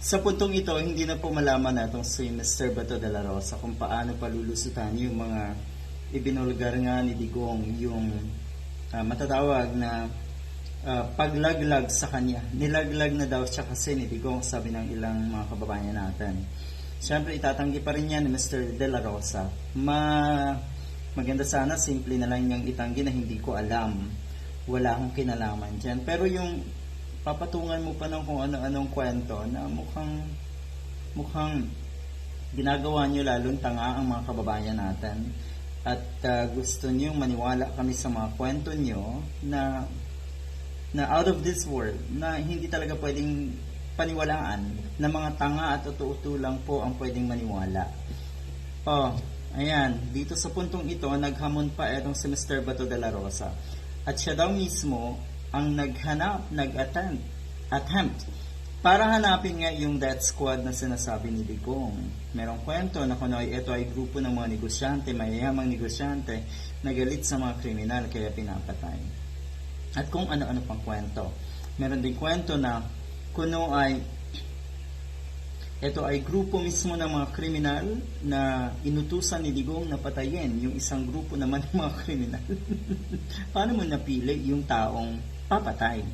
Sa puntong ito, hindi na po malaman natong si Mr. Bato de la Rosa kung paano palulusutan yung mga ibinulgar nga ni Digong yung ah, matatawag na ah, paglaglag sa kanya. Nilaglag na daw siya kasi ni Digong, sabi ng ilang mga kababayan natin. Siyempre, itatanggi pa rin yan ni Mr. De La Rosa. Ma maganda sana, simple na lang niyang itanggi na hindi ko alam. Wala akong kinalaman dyan. Pero yung papatungan mo pa ng kung ano-anong kwento na mukhang mukhang ginagawa niyo lalong tanga ang mga kababayan natin at ah, gusto niyo maniwala kami sa mga kwento niyo na na out of this world na hindi talaga pwedeng paniwalaan na mga tanga at utu lang po ang pwedeng maniwala. Oh, ayan, dito sa puntong ito naghamon pa etong si Mr. Bato de la Rosa. At siya daw mismo ang naghanap, nag-attempt, attempt para hanapin nga yung death squad na sinasabi ni Digong. Merong kwento na kuno ay ito ay grupo ng mga negosyante, mayayamang negosyante na galit sa mga kriminal kaya pinapatay. At kung ano-ano pang kwento. Meron din kwento na kuno ay ito ay grupo mismo ng mga kriminal na inutusan ni Digong na patayin yung isang grupo naman ng mga kriminal. paano mo napili yung taong papatay?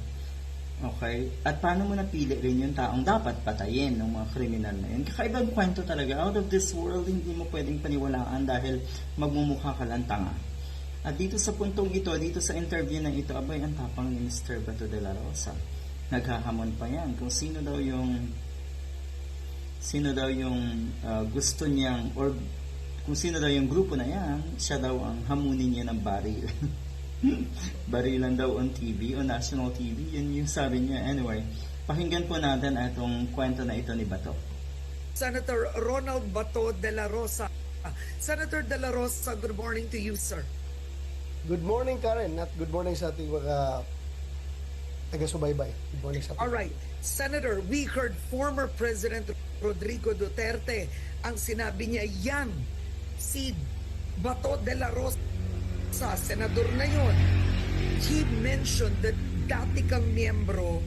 Okay? At paano mo napili rin yung taong dapat patayin ng mga kriminal na yun? Kakaibang kwento talaga. Out of this world, hindi mo pwedeng paniwalaan dahil magmumukha ka lang tanga. At dito sa puntong ito, dito sa interview na ito, abay, ang tapang ni Mr. Bato de la Rosa. Naghahamon pa yan kung sino daw yung sino daw yung uh, gusto niyang or kung sino daw yung grupo na yan, siya daw ang hamunin niya ng baril. Barilan daw on TV, on national TV, yun yung sabi niya. Anyway, pakinggan po natin itong kwento na ito ni Bato. Senator Ronald Bato de la Rosa. Senator de la Rosa, good morning to you, sir. Good morning, Karen. At good morning sa ating mga taga-subaybay. Good morning sa ating All right. Senator, we heard former President Rodrigo Duterte ang sinabi niya yan si Bato de la Rosa, senador na yon. He mentioned that dati kang miyembro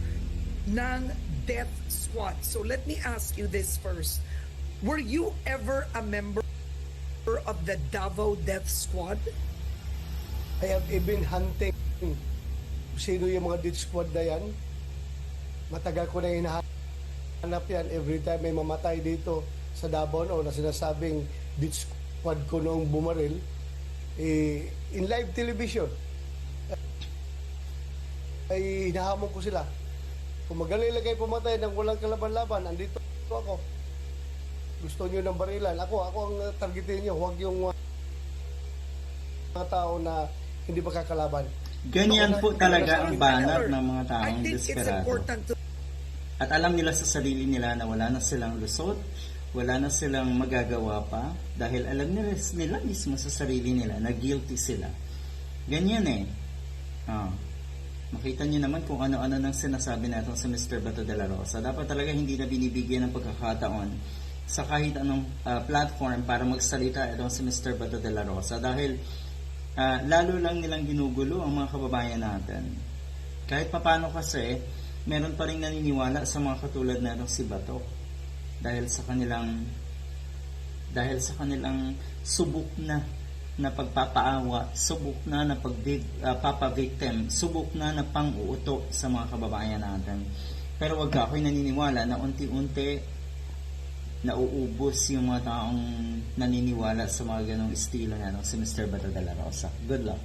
ng death squad. So let me ask you this first. Were you ever a member of the Davao Death Squad? I have even hunting sino yung mga death squad na yan. Matagal ko na hinahanap yan every time may mamatay dito sa Davao o na sinasabing death squad ko noong bumaril. Eh, in live television, ay hinahamon ko sila. Kung magaling lang kayo pumatay ng walang kalaban-laban, andito ako. Gusto nyo ng barilan. Ako, ako ang targetin nyo. Huwag yung mga tao na hindi makakalaban. Ganyan po talaga ang banat ng mga I taong think it's desperado. important to At alam nila sa sarili nila na wala na silang lusot, wala na silang magagawa pa, dahil alam nila, nila mismo sa sarili nila na guilty sila. Ganyan eh. Ah. Makita niyo naman kung ano-ano nang sinasabi natin sa Mr. Bato de la Rosa. Dapat talaga hindi na binibigyan ng pagkakataon sa kahit anong ah, platform para magsalita itong si Mr. Bato de la Rosa dahil ah, lalo lang nilang ginugulo ang mga kababayan natin. Kahit papano kasi, meron pa rin naniniwala sa mga katulad na si Bato dahil sa kanilang dahil sa kanilang subok na na pagpapaawa, subok na na pagpapavictim, subok na na pang-uuto sa mga kababayan natin. Pero wag ka ako'y naniniwala na unti-unti nauubos yung mga taong naniniwala sa mga ganong estilo na no, si Mr. Bato de la Rosa. Good luck.